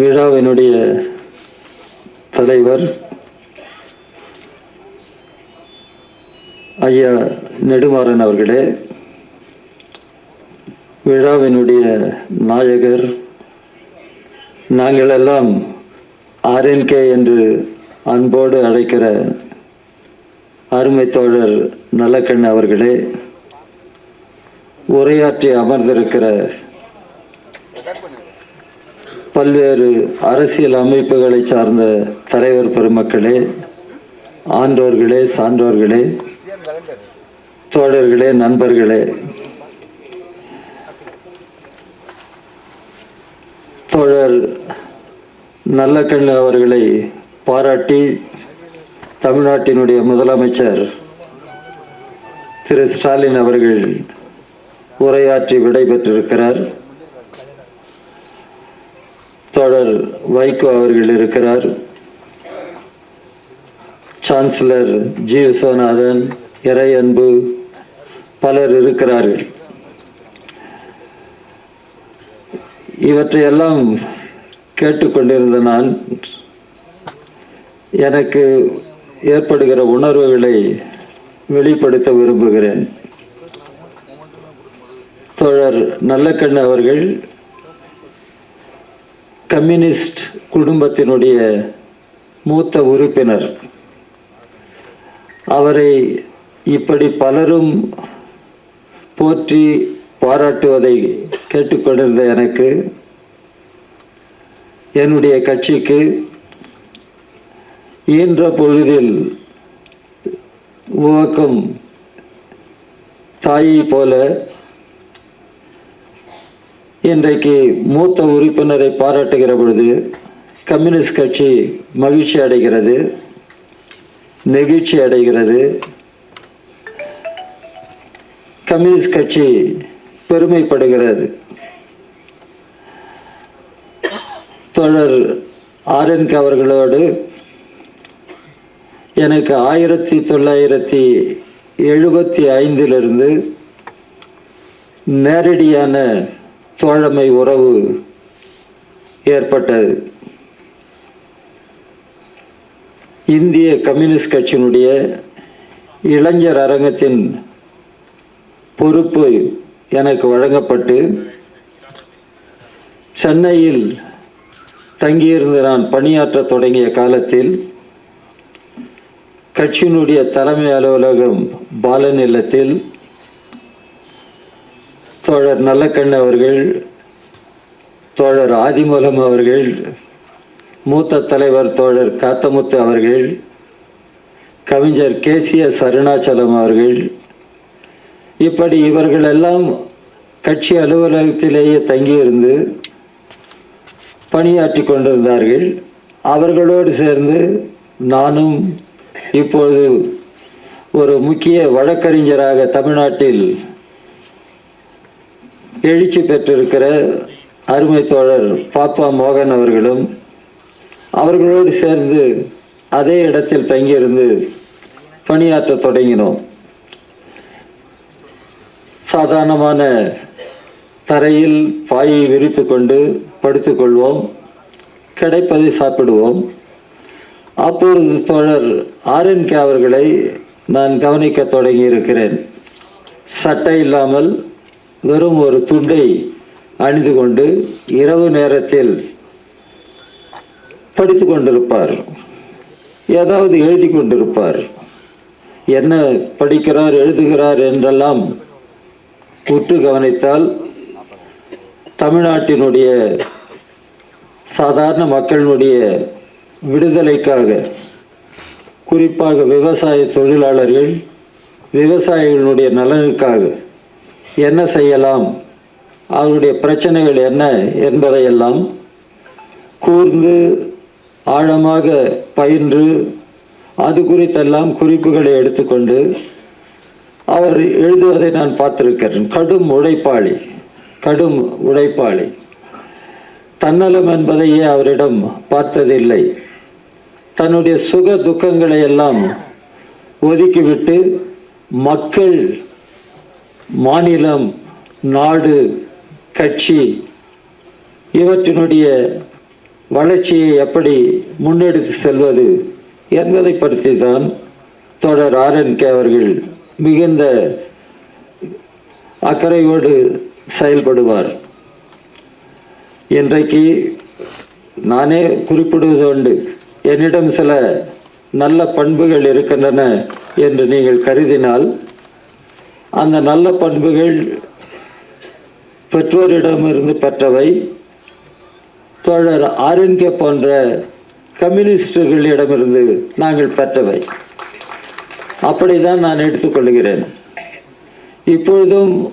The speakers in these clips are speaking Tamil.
விழாவினுடைய தலைவர். ஐயா நெடுமாறன் அவர்களே விழாவினுடைய நாயகர். நாங்கள் எல்லாம் ஆர்என்கே என்று அன்போடு அழைக்கிற அருமை தோழர் நல்லக்கண் அவர்களே உரையாற்றி அமர்ந்திருக்கிற பல்வேறு அரசியல் அமைப்புகளை சார்ந்த தலைவர் பெருமக்களே ஆண்டோர்களே சான்றோர்களே தோழர்களே நண்பர்களே. தோழர் நல்லக்கண்ணு அவர்களை பாராட்டி தமிழ்நாட்டினுடைய முதலமைச்சர் திரு ஸ்டாலின் அவர்கள் உரையாற்றி விடைபெற்றிருக்கிறார். தொடர் வைகோ அவர்கள் இருக்கிறார். சான்சலர் ஜி விஸ்வநாதன் இறையன்பு பலர் இருக்கிறார்கள். இவற்றையெல்லாம் கேட்டுக்கொண்டிருந்த நான் எனக்கு ஏற்படுகிற உணர்வுகளை வெளிப்படுத்த விரும்புகிறேன். தோழர் நல்லக்கண்ணு அவர்கள் கம்யூனிஸ்ட் குடும்பத்தினுடைய மூத்த உறுப்பினர். அவரை இப்படி பலரும் போற்றி பாராட்டுவதை கேட்டுக்கொண்டிருந்த எனக்கு என்னுடைய கட்சிக்கு இயன்ற பொழுதில் உவக்கும் தாயை போல இன்றைக்கு மூத்த உறுப்பினரை பாராட்டுகிற பொழுது கம்யூனிஸ்ட் கட்சி மகிழ்ச்சி அடைகிறது நெகிழ்ச்சி அடைகிறது. கம்யூனிஸ்ட் கட்சி பெருமைப்படுகிறது. தோழர் ஆர்என்கே அவர்களோடு எனக்கு ஆயிரத்தி தொள்ளாயிரத்தி எழுபத்தி ஐந்திலிருந்து நேரடியான தோழமை உறவு ஏற்பட்டது. இந்திய கம்யூனிஸ்ட் கட்சியினுடைய இளைஞர் அரங்கத்தின் பொறுப்பு எனக்கு வழங்கப்பட்டு சென்னையில் தங்கியிருந்து நான் பணியாற்றத் தொடங்கிய காலத்தில் கட்சியினுடைய தலைமை அலுவலகம் பாலன் இல்லத்தில் தோழர் நல்லக்கண் அவர்கள் தோழர் ஆதிமூலம் அவர்கள் மூத்த தலைவர் தோழர் காத்தமுத்து அவர்கள் கவிஞர் கேசிஎஸ் அருணாச்சலம் அவர்கள். இப்படி இவர்கள் எல்லாம் கட்சி அலுவலகத்திலேயே தங்கியிருந்து பணியாற்றி கொண்டிருந்தார்கள். அவர்களோடு சேர்ந்து நானும் இப்பொழுது ஒரு முக்கிய வழக்கறிஞராக தமிழ்நாட்டில் எழுச்சி பெற்றிருக்கிற அருமை தோழர் பாப்பா மோகன் அவர்களும் அவர்களோடு சேர்ந்து அதே இடத்தில் தங்கியிருந்து பணியாற்ற தொடங்கினோம். சாதாரணமான தரையில் பாயை விரித்து கொண்டு படுத்துக்கொள்வோம் கிடைப்பதை சாப்பிடுவோம். அப்பொழுது தோழர் ஆர்என்கே அவர்களை நான் கவனிக்க தொடங்கி இருக்கிறேன் சட்டை இல்லாமல் வெறும் ஒரு துண்டை அணிந்து கொண்டு இரவு நேரத்தில் படித்து கொண்டிருப்பார். ஏதாவது எழுதி கொண்டிருப்பார். என்ன படிக்கிறார் எழுதுகிறார் என்றெல்லாம் உற்று கவனித்தால் தமிழ்நாட்டினுடைய சாதாரண மக்களினுடைய விடுதலைக்காக குறிப்பாக விவசாய தொழிலாளர்கள் விவசாயிகளுடைய நலனுக்காக என்ன செய்யலாம்? அவருடைய பிரச்சனைகள் என்ன என்பதையெல்லாம் கூர்ந்து ஆழமாக பயின்று அது குறித்தெல்லாம் குறிப்புகளை எடுத்துக்கொண்டு அவர் எழுதுவதை நான் பார்த்திருக்கிறேன். கடும் உழைப்பாளி கடும் உழைப்பாளி. தன்னலம் என்பதையே அவரிடம் பார்த்ததில்லை. தன்னுடைய சுக துக்கங்களை எல்லாம் ஒதுக்கிவிட்டு மக்கள் மாநிலம் நாடு கட்சி இவற்றினுடைய வளர்ச்சியை எப்படி முன்னெடுத்து செல்வது என்பதை பற்றி தான் தொடர் ஆர்என்கே அவர்கள் மிகுந்த அக்கறையோடு செயல்படுவார். இன்றைக்கு நானே குறிப்பிடுவது உண்டு என்னிடம் சில நல்ல பண்புகள் இருக்கின்றன என்று நீங்கள் கருதினால் அந்த நல்ல பண்புகள் பெற்றோரிடமிருந்து பெற்றவை. தோழர் ஆரன்கே போன்ற கம்யூனிஸ்டுகளிடமிருந்து நாங்கள் பெற்றவை. அப்படிதான் நான் எடுத்துக்கொள்கிறேன் இப்பொழுதும்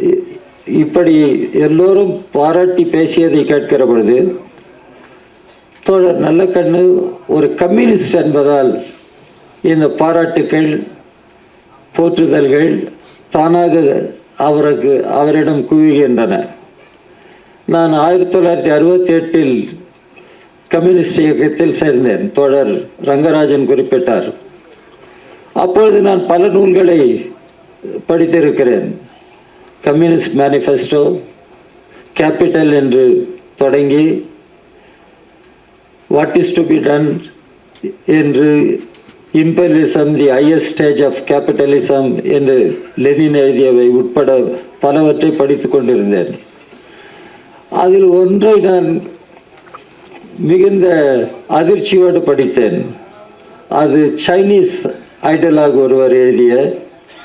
இ- இப்படி எல்லோரும் பாராட்டி பேசியதை கேட்கிற பொழுது தோழர் நல்ல கண்ணு ஒரு கம்யூனிஸ்ட் என்பதால் இந்த பாராட்டுக்கள் போற்றுதல்கள் தானாக அவருக்கு அவரிடம் குவிகின்றன. நான் ஆயிரத்தி தொள்ளாயிரத்தி அறுபத்தி எட்டில் கம்யூனிஸ்ட் இயக்கத்தில் சேர்ந்தேன் தோழர் ரங்கராஜன் குறிப்பிட்டார். அப்பொழுது நான் பல நூல்களை படித்திருக்கிறேன். கம்யூனிஸ்ட் மேனிஃபெஸ்டோ கேபிட்டல் என்று தொடங்கி what is to be done என்று imperialism the highest stage of capitalism என்று லெனின் எழுதியவை உட்பட பலவற்றை படித்துக் கொண்டிருந்தேன். அதில் ஒன்றை நான் மிகுந்த அதிர்ச்சியோடு படித்தேன். அது சைனீஸ் ஐடலாக ஒருவர் எழுதிய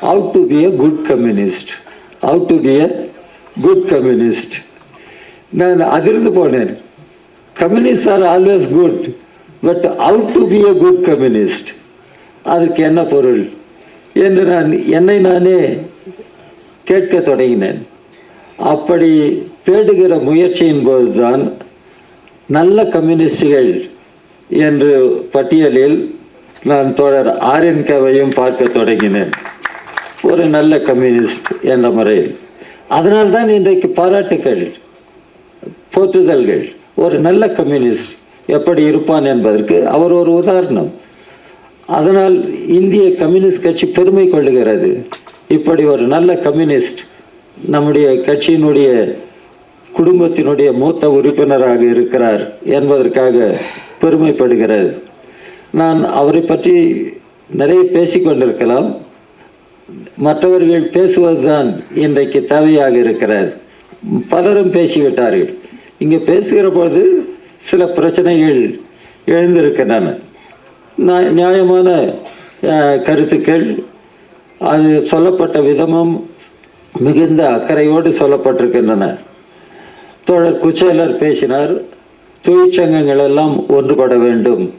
out to be a good communist out to be a good communist நான் அதிர்ந்து போனேன். Communist are always good but out to be a good communist அதுக்கு என்ன பொருள்? என்று நான் என்னை நானே கேட்க தொடங்கினேன். அப்படி தேடுகிற முயற்சியின் போதுதான் நல்ல கம்யூனிஸ்டுகள் என்று பட்டியலில் நான் தொடர் ஆர்என்கேவையும் பார்க்க தொடங்கினேன். ஒரு நல்ல கம்யூனிஸ்ட் என்ற முறையில். அதனால்தான் இன்றைக்கு பாராட்டுக்கள் போற்றுதல்கள். ஒரு நல்ல கம்யூனிஸ்ட் எப்படி இருப்பான் என்பதற்கு அவர் ஒரு உதாரணம். அதனால் இந்திய கம்யூனிஸ்ட் கட்சி பெருமை கொள்ளுகிறது. இப்படி ஒரு நல்ல கம்யூனிஸ்ட் நம்முடைய கட்சியினுடைய குடும்பத்தினுடைய மூத்த உறுப்பினராக இருக்கிறார் என்பதற்காக பெருமைப்படுகிறது. நான் அவரை பற்றி நிறைய பேசிக்கொண்டிருக்கலாம் மற்றவர்கள் பேசுவதுதான் இன்றைக்கு தேவையாக இருக்கிறது. பலரும் பேசிவிட்டார்கள். இங்கே பேசுகிற போது சில பிரச்சனைகள் எழுந்திருக்கின்றன. நியாயமான கருத்துக்கள். அது சொல்லப்பட்ட விதமும் மிகுந்த அக்கறையோடு சொல்லப்பட்டிருக்கின்றன. தோழர் குச்சேலர் பேசினார் தொழிற்சங்கங்கள் எல்லாம் ஒன்றுபட வேண்டும்.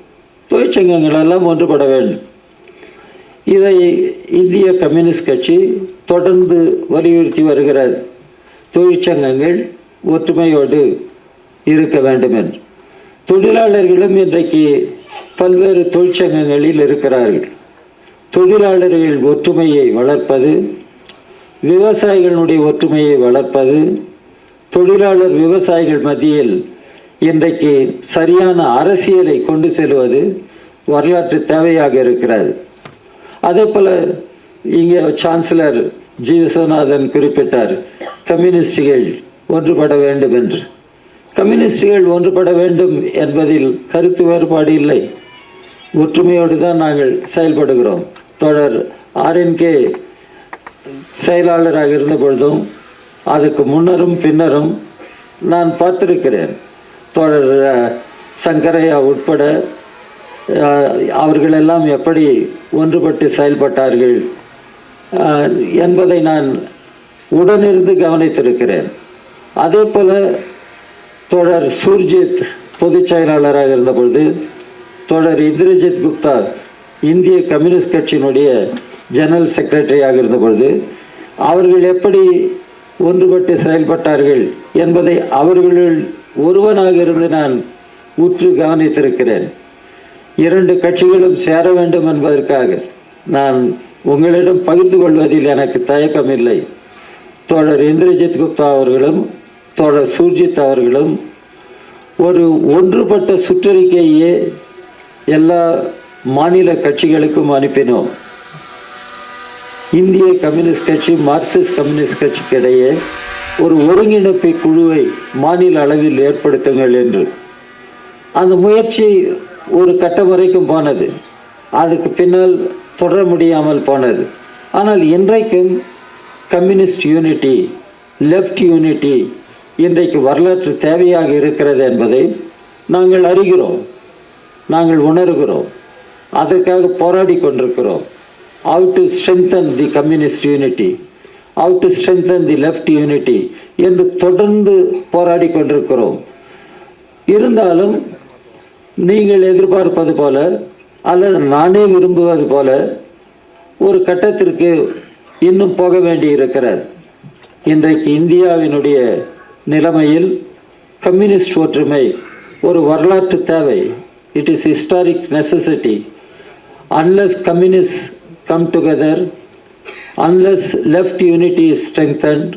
தொழிற்சங்கங்கள் எல்லாம் ஒன்றுபட வேண்டும். இதை இந்திய கம்யூனிஸ்ட் கட்சி தொடர்ந்து வலியுறுத்தி வருகிறது. தொழிற்சங்கங்கள் ஒற்றுமையோடு இருக்க வேண்டும் என்று தொழிலாளர்களும் இன்றைக்கு பல்வேறு தொழிற்சங்கங்களில் இருக்கிறார்கள். தொழிலாளர்கள் ஒற்றுமையை வளர்ப்பது விவசாயிகளுடைய ஒற்றுமையை வளர்ப்பது தொழிலாளர் விவசாயிகள் மத்தியில் இன்றைக்கு சரியான அரசியலை கொண்டு செல்வது வரலாற்று தேவையாக இருக்கிறது. அதே போல இங்கே சான்சலர் ஜி. விஸ்வநாதன் குறிப்பிட்டார் கம்யூனிஸ்டுகள் ஒன்றுபட வேண்டும் என்று. கம்யூனிஸ்டுகள் ஒன்றுபட வேண்டும் என்பதில் கருத்து வேறுபாடு இல்லை. ஒற்றுமையோடு தான் நாங்கள் செயல்படுகிறோம். தொடர் ஆர்என்கே செயலாளராக இருந்த பொழுதும் அதுக்கு முன்னரும் பின்னரும் நான் பார்த்திருக்கிறேன். தொடர் சங்கரையா உட்பட அவர்களெல்லாம் எப்படி ஒன்றுபட்டு செயல்பட்டார்கள் என்பதை நான் உடனிருந்து கவனித்திருக்கிறேன். அதே போல தொடர் சூர்ஜித் பொதுச் செயலாளராக இருந்த பொழுது தோழர் இந்திரஜித் குப்தா இந்திய கம்யூனிஸ்ட் கட்சியினுடைய ஜெனரல் செக்ரட்டரியாக இருந்த பொழுது அவர்கள் எப்படி ஒன்றுபட்டு செயல்பட்டார்கள் என்பதை அவர்களுள் ஒருவனாக இருந்து நான் உற்று கவனித்திருக்கிறேன். இரண்டு கட்சிகளும் சேர வேண்டும் என்பதற்காக நான் உங்களிடம் பகிர்ந்து கொள்வதில் எனக்கு தயக்கம் இல்லை தோழர் இந்திரஜித் குப்தா அவர்களும் தோழர் சூர்ஜித் அவர்களும் ஒரு ஒன்றுபட்ட சுற்றறிக்கையே எல்லா மாநில கட்சிகளுக்கும் அனுப்பினோம். இந்திய கம்யூனிஸ்ட் கட்சி மார்க்சிஸ்ட் கம்யூனிஸ்ட் கட்சிக்கு இடையே ஒரு ஒருங்கிணைப்பு குழுவை மாநில அளவில் ஏற்படுத்துங்கள் என்று. அந்த முயற்சி ஒரு கட்டம் வரைக்கும் போனது. அதுக்கு பின்னால் தொடர முடியாமல் போனது. ஆனால் இன்றைக்கும் கம்யூனிஸ்ட் யூனிட்டி லெஃப்ட் யூனிட்டி இன்றைக்கு வரலாற்று தேவையாக இருக்கிறது என்பதை நாங்கள் அறிகிறோம். நாங்கள் உணர்கிறோம். அதற்காக போராடி கொண்டிருக்கிறோம். How to strengthen the communist unity how to strengthen the left unity என்று தொடர்ந்து போராடி கொண்டிருக்கிறோம். இருந்தாலும் நீங்கள் எதிர்பார்ப்பது போல அல்லது நானே விரும்புவது போல ஒரு கட்டத்திற்கு இன்னும் போக வேண்டி இருக்கிறது இன்றைக்கு இந்தியாவினுடைய நிலைமையில் கம்யூனிஸ்ட் ஒற்றுமை ஒரு வரலாற்று தேவை. it is historic necessity unless communist come together unless left unity is strengthened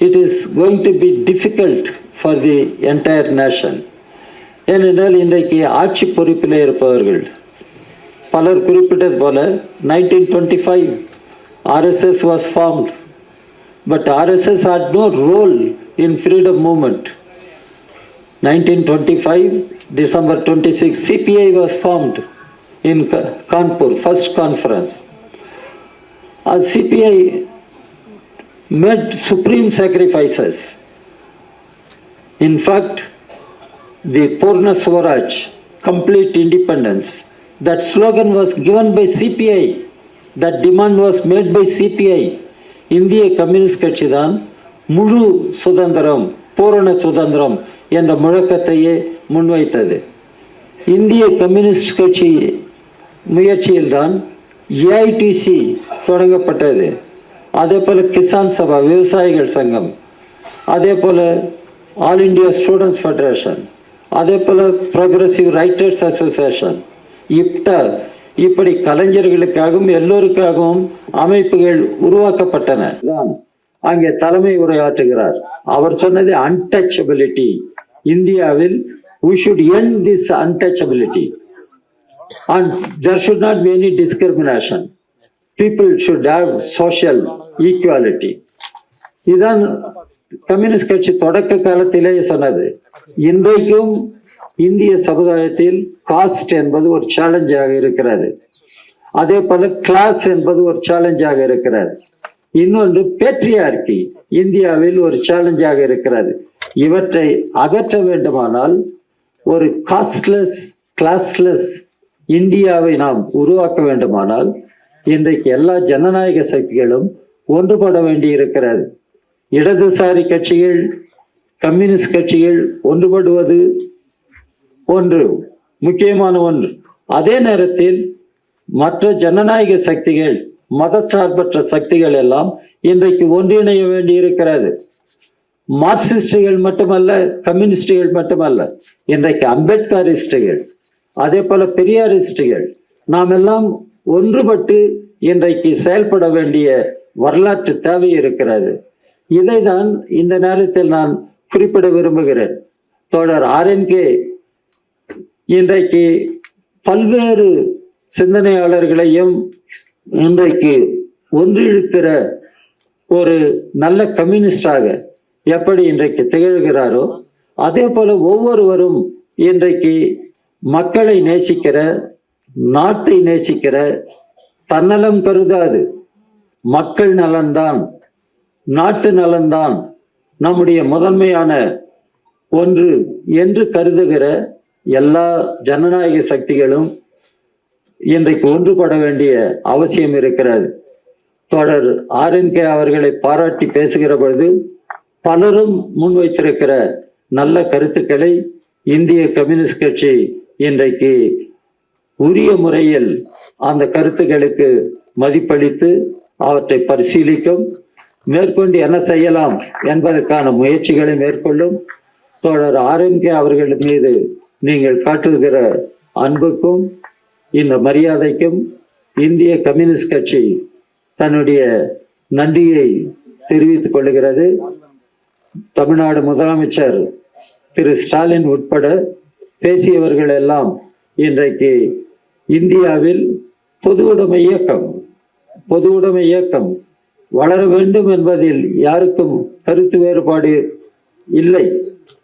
it is going to be difficult for the entire nation ஏனென்றால் இன்றைக்கு ஆட்சி பொறுப்பில் இருப்பவர்கள் பலர் குறிப்பிட்டது போல nineteen twenty five RSS was formed but RSS had no role in freedom movement Nineteen twenty five December twenty six CPI was formed in Kanpur first conference அது CPI made supreme sacrifices. In fact, the Purna Swaraj, complete independence, that slogan was given by CPI, that demand was made by CPI. இந்திய கம்யூனிஸ்ட் கட்சி தான் முழு சுதந்திரம் பூரண சுதந்திரம் என்ற முழக்கத்தையே முன்வைத்தது. இந்திய கம்யூனிஸ்ட் கட்சி முயற்சியில்தான் ஏஐடிசி தொடங்கப்பட்டது. அதே போல் கிசான் சபா விவசாயிகள் சங்கம் அதே போல் ஆல் இந்தியா ஸ்டூடெண்ட்ஸ் ஃபெடரேஷன் அதே போல் ப்ரோக்ரஸிவ் ரைட்டர்ஸ் அசோசியேஷன் இப்டா இப்படி கலைஞர்களுக்காகவும் எல்லோருக்காகவும் அமைப்புகள் உருவாக்கப்பட்டன. தான் அங்கே தலைமை உரையாற்றுகிறார். அவர் சொன்னது அன்டச்சபிலிட்டி இந்தியாவில் we should end this untouchability. And there should not be any discrimination. People should have social equality. இதுதான் கம்யூனிஸ்ட் கட்சி தொடக்க காலத்திலேயே சொன்னது. இன்றைக்கும் இந்திய சமுதாயத்தில் காஸ்ட் என்பது ஒரு சேலஞ்சாக இருக்கிறது. அதே போல கிளாஸ் என்பது ஒரு சேலஞ்சாக இருக்கிறது. இன்னொன்று பேட்ரியார்கி இந்தியாவில் ஒரு சேலஞ்சாக இருக்கிறது. இவற்றை அகற்ற வேண்டுமானால் ஒரு காஸ்ட்லெஸ் கிளாஸ்லெஸ் இந்தியாவை நாம் உருவாக்க வேண்டுமானால் இன்றைக்கு எல்லா ஜனநாயக சக்திகளும் ஒன்றுபட வேண்டி இருக்கிறது இடதுசாரி கட்சிகள் கம்யூனிஸ்ட் கட்சிகள் ஒன்றுபடுவது ஒன்று முக்கியமான ஒன்று. அதே நேரத்தில் மற்ற ஜனநாயக சக்திகள் மதசார்பற்ற சக்திகள் எல்லாம் இன்றைக்கு ஒன்றிணைய வேண்டி இருக்கிறது மார்க்சிஸ்டுகள் மட்டுமல்ல கம்யூனிஸ்டுகள் மட்டுமல்ல இன்றைக்கு அம்பேத்கரிஸ்டுகள் அதே போல பெரியாரிஸ்டுகள் நாம் எல்லாம் ஒன்றுபட்டு இன்றைக்கு செயல்பட வேண்டிய வரலாற்று தேவை இருக்கிறது. இதை தான் இந்த நேரத்தில் நான் குறிப்பிட விரும்புகிறேன். தோழர் ஆர்என்கே இன்றைக்கு பல்வேறு சிந்தனையாளர்களையும் இன்றைக்கு ஒன்றிழுக்கிற ஒரு நல்ல கம்யூனிஸ்டாக எப்படி இன்றைக்கு திகழ்கிறாரோ அதே போல ஒவ்வொருவரும் இன்றைக்கு மக்களை நேசிக்கிற நாட்டை நேசிக்கிற தன்னலம் கருதாது மக்கள் நலன்தான் நாட்டு நலன்தான் நம்முடைய முதன்மையான ஒன்று என்று கருதுகிற எல்லா ஜனநாயக சக்திகளும் இன்றைக்கு ஒன்றுபட வேண்டிய அவசியம் இருக்கிறது. தொடர் ஆர்என்கே அவர்களை பாராட்டி பேசுகிற பொழுது பலரும் முன்வைத்திருக்கிற நல்ல கருத்துக்களை இந்திய கம்யூனிஸ்ட் கட்சி இன்றைக்கு உரிய முறையில் அந்த கருத்துக்களுக்கு மதிப்பளித்து அவற்றை பரிசீலிக்கும். மேற்கொண்டு என்ன செய்யலாம் என்பதற்கான முயற்சிகளை மேற்கொள்ளும். தோழர் ஆரோக்கிய அவர்கள் மீது நீங்கள் காட்டுகிற அன்புக்கும் இந்த மரியாதைக்கும் இந்திய கம்யூனிஸ்ட் கட்சி தன்னுடைய நன்றியை தெரிவித்துக் கொள்கிறது. தமிழ்நாடு முதலமைச்சர் திரு ஸ்டாலின் உட்பட பேசியவர்கள் எல்லாம் இன்றைக்கு இந்தியாவில் பொது உடைமை இயக்கம் பொது உடைமை இயக்கம் வளர வேண்டும் என்பதில் யாருக்கும் கருத்து வேறுபாடு இல்லை.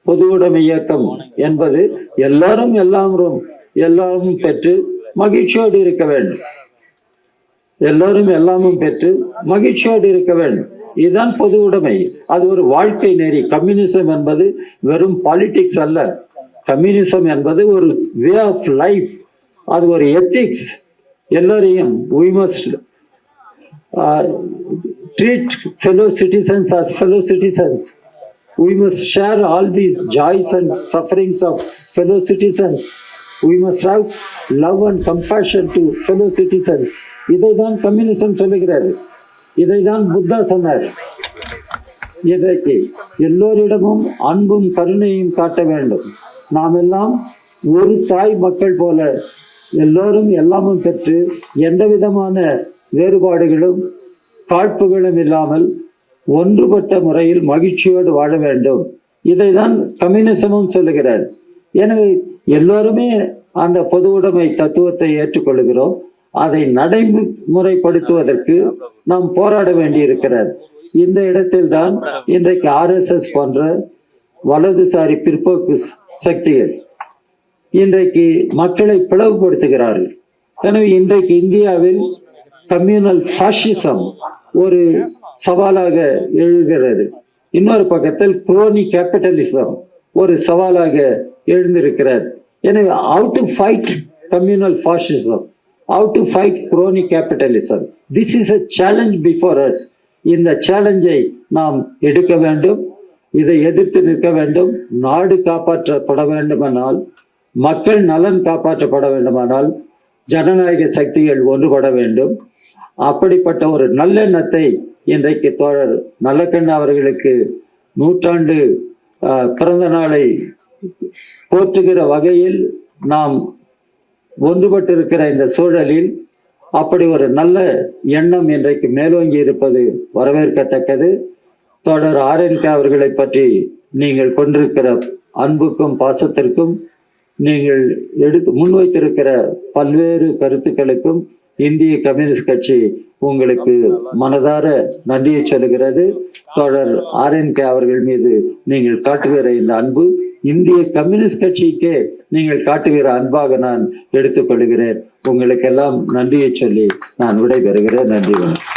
பொது உடைமை இயக்கம் என்பது எல்லாரும் எல்லாரும் எல்லாரும் பெற்று மகிழ்ச்சியோடு இருக்க வேண்டும். எல்லோரும் எல்லாமும் பெற்று மகிழ்ச்சியோடு இருக்க வேண்டும். இதுதான் பொது உடைமை. அது ஒரு வாழ்க்கை நெறி. கம்யூனிசம் என்பது வெறும் பாலிடிக்ஸ் அல்ல. கம்யூனிசம் என்பது ஒரு வே ஆஃப் லைஃப் அது ஒரு எத்திக்ஸ் எல்லோரையும் we must treat fellow citizens as fellow citizens we must share all the joys and sufferings of fellow citizens we must have love and compassion to fellow citizens இதை தான் கம்யூனிசம் சொல்லுகிறார் இதை தான் புத்தா சொன்னார். இன்றைக்கு எல்லோரிடமும் அன்பும் கருணையும் காட்ட வேண்டும். நாம் எல்லாம் ஒரு தாய் மக்கள் போல எல்லோரும் எல்லாமும் பெற்று எந்த விதமான வேறுபாடுகளும் காழ்ப்புகளும் இல்லாமல் ஒன்றுபட்ட முறையில் மகிழ்ச்சியோடு வாழ வேண்டும். இதை தான் கம்யூனிசமும் சொல்லுகிறார். எனவே எல்லோருமே அந்த பொது உடைமை தத்துவத்தை ஏற்றுக்கொள்கிறோம் அதை நடைமுறைப்படுத்துவதற்கு நாம் போராட வேண்டியிருக்கிறது. இந்த இடத்தில்தான் இன்றைக்கு ஆர்எஸ்எஸ் போன்ற வலதுசாரி பிற்போக்கு சக்திகள் இன்றைக்கு மக்களை பிளவுபடுத்துகிறார்கள். எனவே இன்றைக்கு இந்தியாவில் கம்யூனல் ஃபாஷிசம் ஒரு சவாலாக எழுகிறது. இன்னொரு பக்கத்தில் குரோனி கேபிட்டலிசம் ஒரு சவாலாக எழுந்திருக்கிறார். எனவே how to fight communal fascism how to fight crony capitalism this is a challenge before us இந்த சேலஞ்சை நாம் எடுக்க வேண்டும். இதை எதிர்த்து நிற்க வேண்டும். நாடு காப்பாற்றப்பட வேண்டுமானால் மக்கள் நலன் காப்பாற்றப்பட வேண்டுமானால் ஜனநாயக சக்திகள் ஒன்றுபட வேண்டும். அப்படிப்பட்ட ஒரு நல்லெண்ணத்தை இன்றைக்கு தோழர் நல்லக்கண்ண அவர்களுக்கு நூற்றாண்டு பிறந்த நாளை போற்றுகிற வகையில் நாம் ஒன்றுபட்டிருக்கிற இந்த சூழலில் அப்படி ஒரு நல்ல எண்ணம் இன்றைக்கு மேலோங்கி இருப்பது வரவேற்கத்தக்கது. தொடர் ஆர்என்கே அவர்களை பற்றி நீங்கள் கொண்டிருக்கிற அன்புக்கும் பாசத்திற்கும் நீங்கள் எடுத்து முன்வைத்திருக்கிற பல்வேறு கருத்துக்களுக்கும் இந்திய கம்யூனிஸ்ட் கட்சி உங்களுக்கு மனதார நன்றியை சொல்லுகிறது. தொடர் ஆர்என்கே அவர்கள் மீது நீங்கள் காட்டுகிற இந்த அன்பு இந்திய கம்யூனிஸ்ட் கட்சிக்கே நீங்கள் காட்டுகிற அன்பாக நான் எடுத்துக்கொள்கிறேன். உங்களுக்கெல்லாம் நன்றியை சொல்லி நான் விடைபெறுகிறேன். நன்றி வணக்கம்.